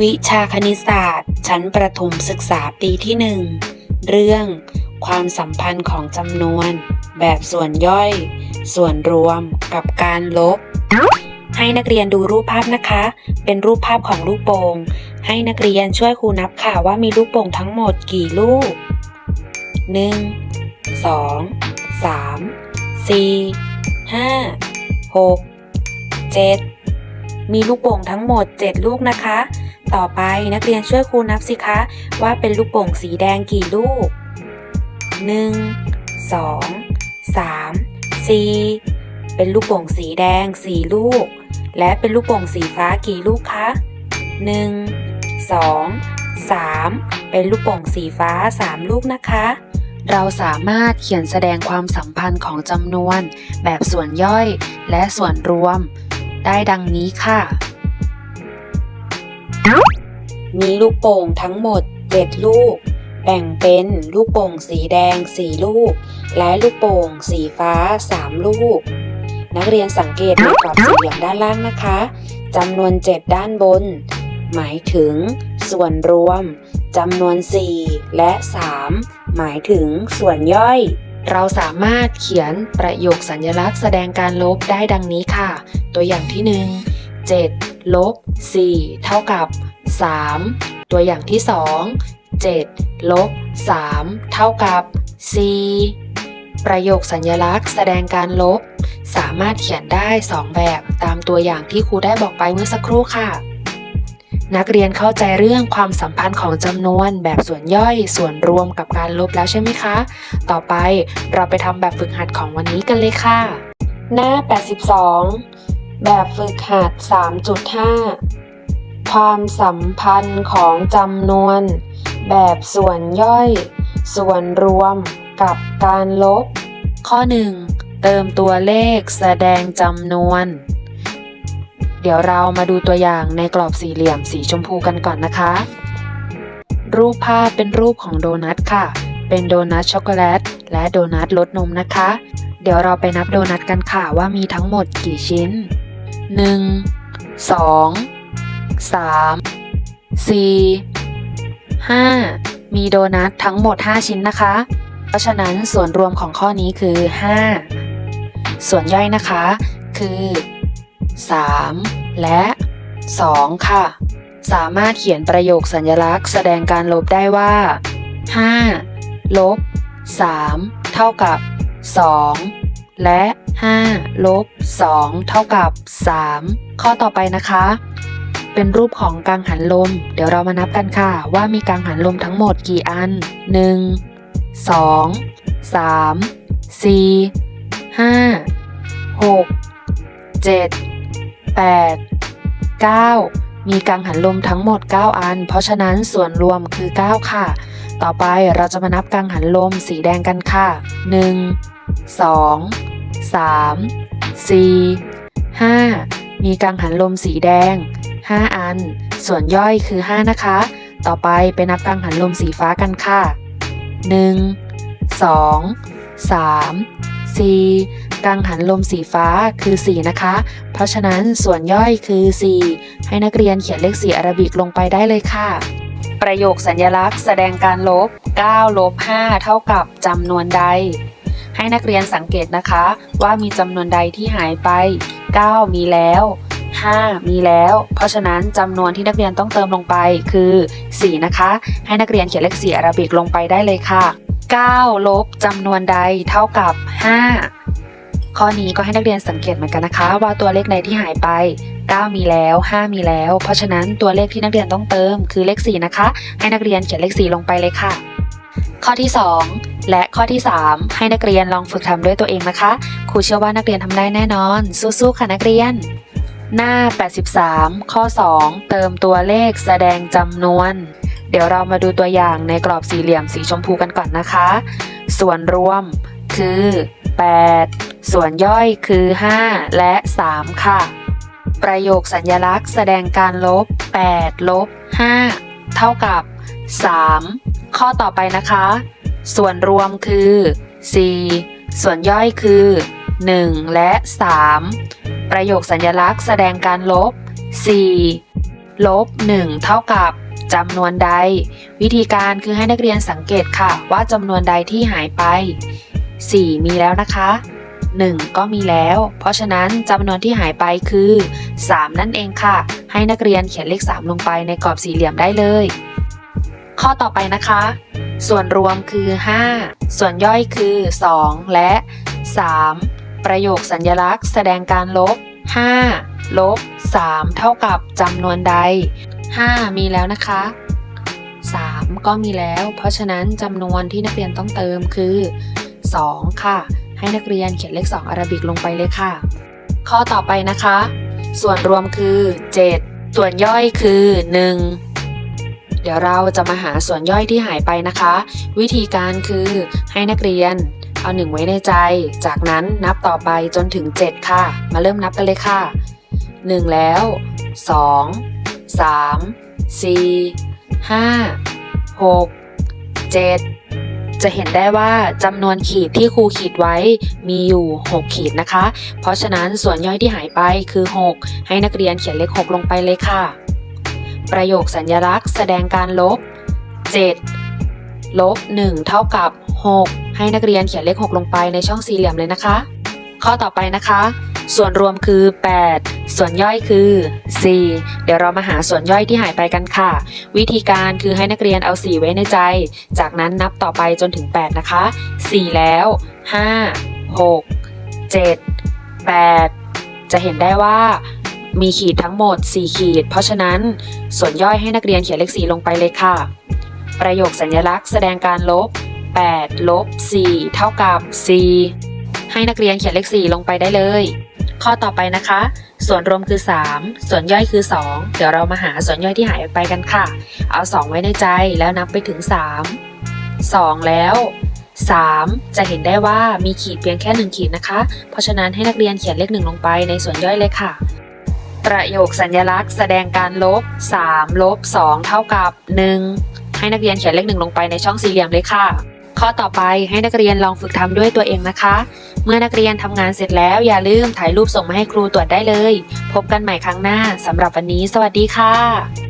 วิชาคณิตศาสตร์ ชั้นประถมศึกษาปีที่หนึ่งเรื่อง ความสัมพันธ์ของจำนวน แบบส่วนย่อย ส่วนรวมกับการลบ ให้นักเรียนดูรูปภาพนะคะ เป็นรูปภาพของลูกโป่งให้นักเรียนช่วยครูนับค่ะว่ามีลูกโป่งทั้งหมดกี่ลูก 1 2 3 4 5 6 7 มีลูกโป่งทั้งหมด 7 ลูกนะคะ ต่อไปนักเรียนช่วยครูนับสิคะว่าเป็นลูกโป่งสีแดงกี่ลูก 1 2 3 4 เป็นลูกโป่งสีแดง 4 ลูก และเป็นลูกโป่งสีฟ้ากี่ลูกคะ 1 2 3 เป็นลูกโป่งสีฟ้า 3 ลูกนะคะ เราสามารถเขียนแสดงความสัมพันธ์ของจำนวน แบบส่วนย่อยและส่วนรวม ได้ดังนี้ค่ะ มีลูกโป่งทั้งหมด 7 ลูก แบ่งเป็นลูกโป่งสีแดง 4 ลูก และลูกโป่งสีฟ้า 3 ลูก นักเรียนสังเกตในกรอบสี่เหลี่ยมด้านล่างนะคะจำนวน 7 ด้านบน หมายถึง ส่วนรวมจำนวน 4 และ 3 หมายถึงส่วนย่อย เราสามารถเขียนประโยคสัญลักษณ์แสดงการลบได้ดังนี้ค่ะ ตัวอย่างที่ 1 7 ลบ 4 เท่ากับ 3 ตัวอย่างที่ 2 7ลบ3เท่ากับ4ประโยคสัญลักษณ์แสดงการลบ สามารถเขียนได้ 2 แบบตามตัวอย่างที่ครูได้บอกไปเมื่อสักครู่ค่ะ นักเรียนเข้าใจเรื่องความสัมพันธ์ของจำนวนแบบส่วนย่อยส่วนรวมกับการลบแล้วใช่ไหมคะ ต่อไปเราไปทำแบบฝึกหัดของวันนี้กันเลยค่ะ หน้า 82 แบบฝึกหัด 3.5 ความสัมพันธ์ของจำนวน แบบส่วนย่อย ส่วนรวมกับการลบ ข้อ 1 เติมตัวเลขแสดงจำนวน เดี๋ยวเรามาดูตัวอย่างในกรอบสี่เหลี่ยมสีชมพูกันก่อนนะคะ รูปภาพเป็นรูปของโดนัทค่ะ เป็นโดนัทช็อกโกแลต และโดนัทรสนมนะคะ เดี๋ยวเราไปนับโดนัทกันค่ะว่ามีทั้งหมดกี่ชิ้น 1 2 3 4 5 มีโดนัททั้งหมด 5 ชิ้นนะคะ เพราะฉะนั้นส่วนรวมของข้อนี้คือ 5 ส่วนย่อยนะคะคือ 3 และ 2 ค่ะ สามารถเขียนประโยคสัญลักษณ์ แสดงการลบได้ว่า 5 ลบ 3 เท่ากับ 2 และ5ลบ2เท่ากับ 3 ข้อต่อไปนะคะ เป็นรูปของกังหันลม เดี๋ยวเรามานับกันค่ะ ว่ามีกังหันลมทั้งหมดกี่อัน 1 2 3 4 5 6 7 8 9 มีกังหันลมทั้งหมด 9 อัน เพราะฉะนั้นส่วนรวมคือ 9 ค่ะ ต่อไปเราจะมานับกังหันลมสีแดงกันค่ะ 1 2 3 4 5 มีกังหันลมสีแดง 5 อัน ส่วนย่อยคือ 5 นะคะ ต่อไปไปนับกังหันลมสีฟ้ากันค่ะ 1 2 3 4 กังหันลมสีฟ้าคือ 4 นะคะ เพราะฉะนั้นส่วนย่อยคือ 4 ให้นักเรียนเขียนเลขสีอาราบิกลงไปได้เลยค่ะ ประโยคสัญลักษณ์แสดงการลบ 9 ลบ 5 เท่ากับจำนวนใด ให้นักเรียนสังเกตนะคะว่ามีจำนวนใดที่หายไป 9 มีแล้ว 5 มีแล้ว เพราะฉะนั้นจำนวนที่นักเรียนต้องเติมลงไปคือ 4 นะคะ ให้นักเรียนเขียนเลขสีอาราบิกลงไปได้เลยค่ะ 9 ลบจำนวนใดเท่ากับ 5 ข้อนี้ก็ให้นักเรียนสังเกตเหมือนกันนะคะ ว่าตัวเลขใดที่หายไป 9 มีแล้ว 5 มีแล้ว เพราะฉะนั้นตัวเลขที่นักเรียนต้องเติมคือเลข 4 นะคะ ให้นักเรียนเขียนเลข 4 ลงไปเลยค่ะ ข้อที่ 2และข้อที่ 3 ให้นักเรียนลองฝึกทำด้วยตัวเองนะคะ ครูเชื่อว่านักเรียนทำได้แน่นอน สู้ๆค่ะนักเรียน หน้า 83 ข้อ 2 เติมตัวเลขแสดงจำนวน เดี๋ยวเรามาดูตัวอย่างในกรอบสี่เหลี่ยมสีชมพูกันก่อนนะคะ ส่วนรวมคือ 8 ส่วนย่อยคือ 5 และ 3 ค่ะ ประโยคสัญลักษณ์แสดงการลบ 8 ลบ 5 เท่ากับ 3 ข้อต่อไปนะคะ ส่วนรวมคือ 4 ส่วนย่อยคือ 1 และ 3 ประโยคสัญลักษณ์แสดงการลบ 4 ลบ 1 เท่ากับจำนวนใด วิธีการคือให้นักเรียนสังเกตค่ะ ว่าจำนวนใดที่หายไป 4 มีแล้วนะคะ 1 ก็มีแล้ว เพราะฉะนั้นจำนวนที่หายไปคือ 3 นั่นเองค่ะ ให้นักเรียนเขียนเลข 3 ลงไปในกรอบสี่เหลี่ยมได้เลย ข้อต่อไปนะคะ ส่วนรวมคือ 5 ส่วนย่อยคือ 2 และ 3 ประโยคสัญลักษณ์แสดงการลบ 5 ลบ 3 เท่ากับจำนวนใด 5 มีแล้วนะคะ 3 ก็มีแล้ว เพราะฉะนั้นจำนวนที่นักเรียนต้องเติมคือ 2 ค่ะ ให้นักเรียนเขียนเลข 2 อาราบิกลงไปเลยค่ะ ข้อต่อไปนะคะ ส่วนรวมคือ 7 ส่วนย่อยคือ 1เดี๋ยวเราจะมาหาส่วนย่อยที่หายไปนะคะ วิธีการคือให้นักเรียน เอา1ไว้ในใจ จากนั้นนับต่อไปจนถึง 7 ค่ะ มาเริ่มนับกันเลยค่ะ 1 แล้ว 2 3 4 5 6 7จะเห็นได้ว่าจำนวนขีดที่ครูขีดไว้มีอยู่ 6 ขีดนะคะ เพราะฉะนั้นส่วนย่อยที่หายไปคือ 6 ให้นักเรียนเขียนเลข 6 ลงไปเลยค่ะ ประโยคสัญลักษณ์แสดงการลบ 7 ลบ 1 เท่ากับ 6 ให้นักเรียนเขียนเลข 6 ลงไปในช่องสี่เหลี่ยมเลยนะคะ ข้อต่อไปนะคะ ส่วนรวมคือ 8 ส่วนย่อยคือ 4 เดี๋ยวเรามาหาส่วนย่อยที่หายไปกันค่ะ วิธีการคือให้นักเรียนเอา 4 ไว้ในใจ จากนั้นนับต่อไปจนถึง 8 นะคะ 4 แล้ว 5 6 7 8 จะเห็นได้ว่ามีขีดทั้งหมด 4 ขีด เพราะฉะนั้นส่วนย่อยให้นักเรียนเขียนเลข 4 ลงไปเลยค่ะ ประโยคสัญลักษณ์แสดงการลบ 8ลบ4เท่ากับ 4 ให้นักเรียนเขียนเลข 4 ลงไปได้เลย ข้อต่อไปนะคะ ส่วนรวมคือ 3 ส่วนย่อยคือ 2 เดี๋ยวเรามาหาส่วนย่อยที่หายไปกันค่ะ เอา 2 ไว้ในใจแล้วนับไปถึง 3 2 แล้ว 3 จะเห็นได้ว่ามีขีดเพียงแค่ 1 ขีดนะคะ เพราะฉะนั้นให้นักเรียนเขียนเลข 1 ลงไปในส่วนย่อยเลยค่ะ ประโยคสัญลักษณ์ แสดงการลบ3ลบ2เท่ากับ 1 ให้นักเรียนเขียนเลข 1 ลงไปในช่องสี่เหลี่ยมเลยค่ะ ข้อต่อไปให้นักเรียนลองฝึกทำด้วยตัวเองนะคะ เมื่อนักเรียนทำงานเสร็จแล้วอย่าลืมถ่ายรูปส่งมาให้ครูตรวจได้เลย พบกันใหม่ครั้งหน้าสำหรับวันนี้ สวัสดีค่ะ